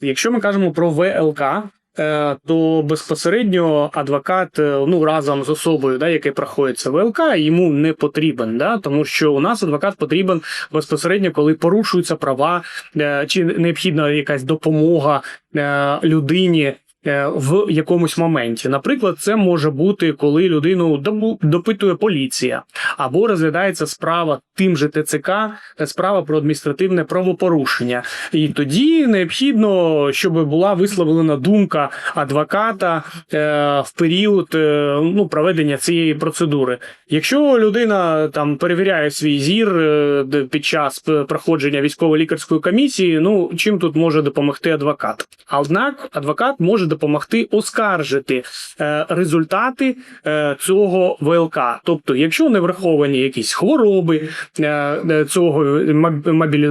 Якщо ми кажемо про ВЛК, е, то безпосередньо адвокат е, ну разом з особою, да, яке проходить це ВЛК, йому не потрібен, да, тому що у нас адвокат потрібен безпосередньо, коли порушуються права, е, чи необхідна якась допомога людині. Е, В якомусь моменті, наприклад, це може бути, коли людину допитує поліція, або розглядається справа тим же ТЦК, е, справа про адміністративне правопорушення. І тоді необхідно, щоб була висловлена думка адвоката е, в період ну, проведення цієї процедури. Якщо людина там перевіряє свій зір під час проходження військово-лікарської комісії, ну чим тут може допомогти адвокат? Однак адвокат може допомогти оскаржити е, результати е, цього ВЛК. Тобто, якщо не враховані якісь хвороби е, цього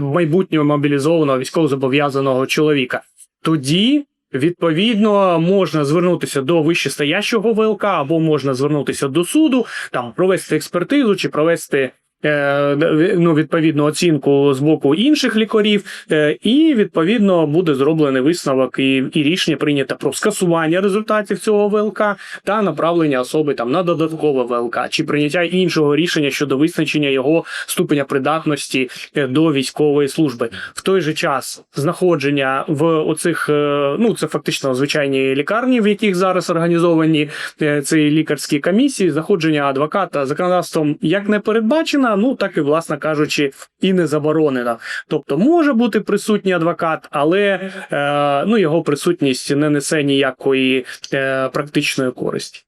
майбутнього мобілізованого військовозобов'язаного чоловіка, тоді. Відповідно, можна звернутися до вищестоящого ВЛК, або можна звернутися до суду, там провести експертизу чи провести ну, відповідну оцінку з боку інших лікарів, е, і відповідно буде зроблений висновок і, і рішення прийнято про скасування результатів цього ВЛК та направлення особи там на додаткове ВЛК, чи прийняття іншого рішення щодо визначення його ступеня придатності е, до військової служби. В той же час знаходження в оцих, е, ну це фактично звичайні лікарні, в яких зараз організовані е, ці лікарські комісії, знаходження адвоката законодавством як не передбачено, ну так і, власне кажучи, і не заборонена. Тобто може бути присутній адвокат, але е, ну, його присутність не несе ніякої е, практичної користі.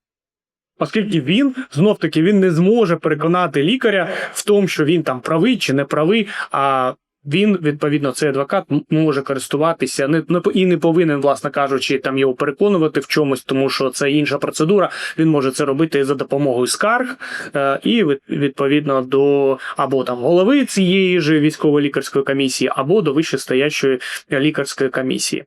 Оскільки він знов таки він не зможе переконати лікаря в тому, що він там правий чи не правий, а він, відповідно, цей адвокат може користуватися не, не і не повинен, власне кажучи, там його переконувати в чомусь, тому що це інша процедура. Він може це робити за допомогою скарг е, і від- відповідно до або там голови цієї ж військово-лікарської комісії, або до вищестоящої лікарської комісії.